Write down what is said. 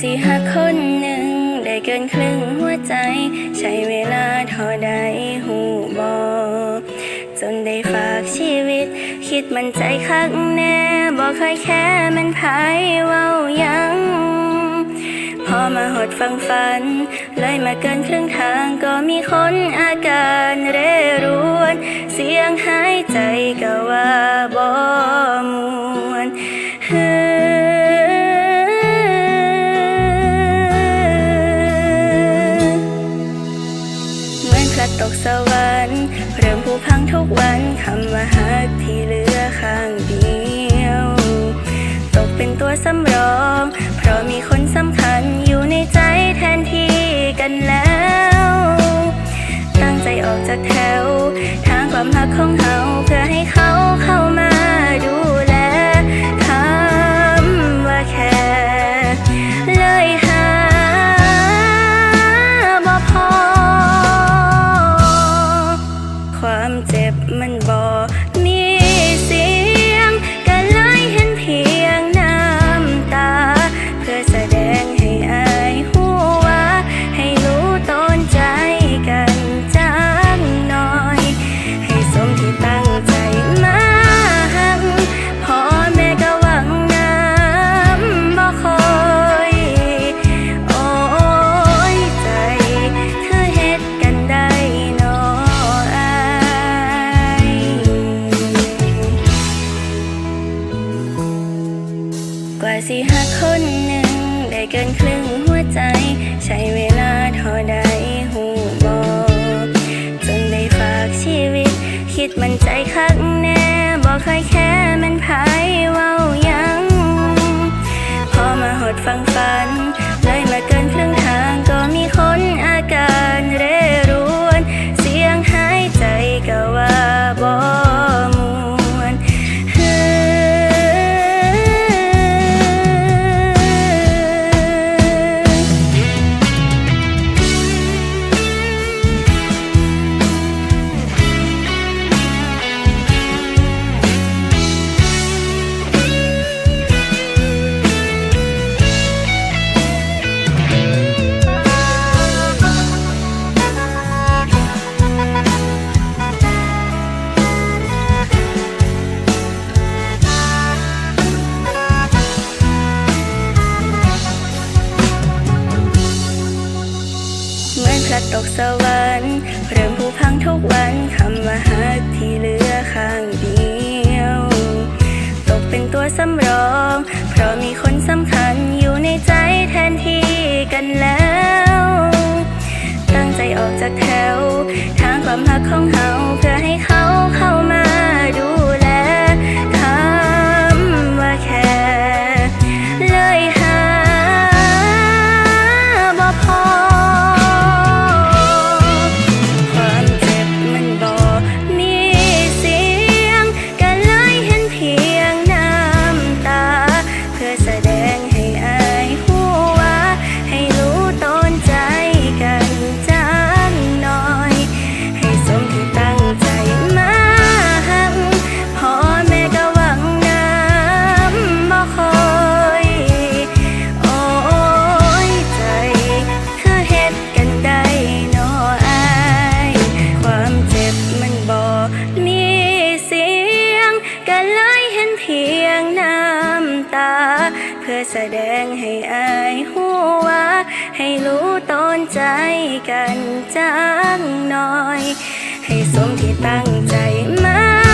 สิหักคนหนึ่งได้เกินครึ่งหัวใจ ใช้เวลาเท่าใดหูบอจนได้ฝากชีวิต คิดมันใจคักแน่บอกเคยแค่มันภายเว้ายัง พอมาหดฟังฝัน เลยมาเกินครึ่งทางก็มีคนอาการ เป็นตัวสำรอง เพราะมีคนสำคัญอยู่ในใจแทนที่กันแล้ว ตั้งใจออกจากแถว ทางความหักของเขา กว่าสิหักคนหนึ่ง ได้เกินครึ่งหัวใจ ใช้เวลาเท่าใดหูบอกจนได้ฝากชีวิต คิดมันใจคักแน่บอกเคยแค่มันภายเว้ายัง พอมาหดฟังฝัน เลยมาเกินครึ่ง สวรรค์เริ่มผู้พังทุกวันคำว่าฮักที่เหลือข้างเดียว ตกเป็นตัวสำรอง เพราะมีคนสำคัญ ดงให้อายหูว่าให้รู้ต้นใจกันจังหน่อย ให้สมที่ตั้งใจมา